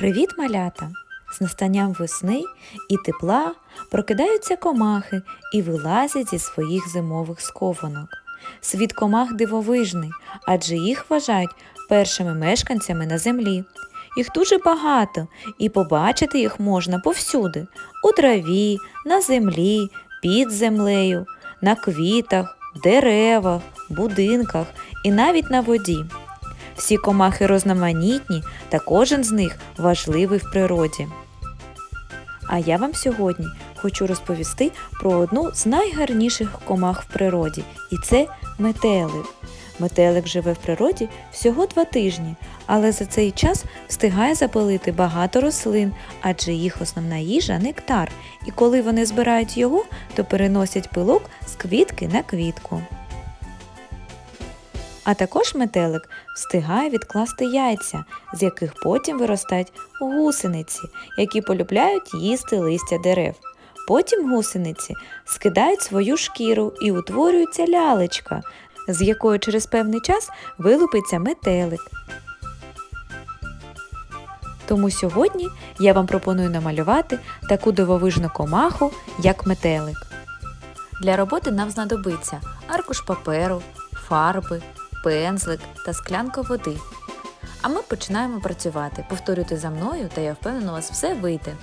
Привіт, малята! З настанням весни і тепла прокидаються комахи і вилазять зі своїх зимових схованок. Світ комах дивовижний, адже їх вважають першими мешканцями на землі. Їх дуже багато, і побачити їх можна повсюди: у траві, на землі, під землею, на квітах, деревах, будинках і навіть на воді. Всі комахи розноманітні, та кожен з них важливий в природі. А я вам сьогодні хочу розповісти про одну з найгарніших комах в природі, і це метелик. Метелик живе в природі всього два тижні, але за цей час встигає запалити багато рослин, адже їх основна їжа нектар, і коли вони збирають його, то переносять пилок з квітки на квітку. А також метелик встигає відкласти яйця, з яких потім виростають гусениці, які полюбляють їсти листя дерев. Потім гусениці скидають свою шкіру і утворюється лялечка, з якої через певний час вилупиться метелик. Тому сьогодні я вам пропоную намалювати таку дивовижну комаху, як метелик. Для роботи нам знадобиться аркуш паперу, фарби, пензлик та склянка води. А ми починаємо працювати. Повторюйте за мною, та я впевнена, у вас все вийде.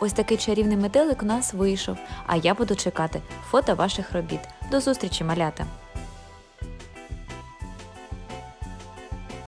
Ось такий чарівний метелик у нас вийшов, а я буду чекати фото ваших робіт. До зустрічі, малята!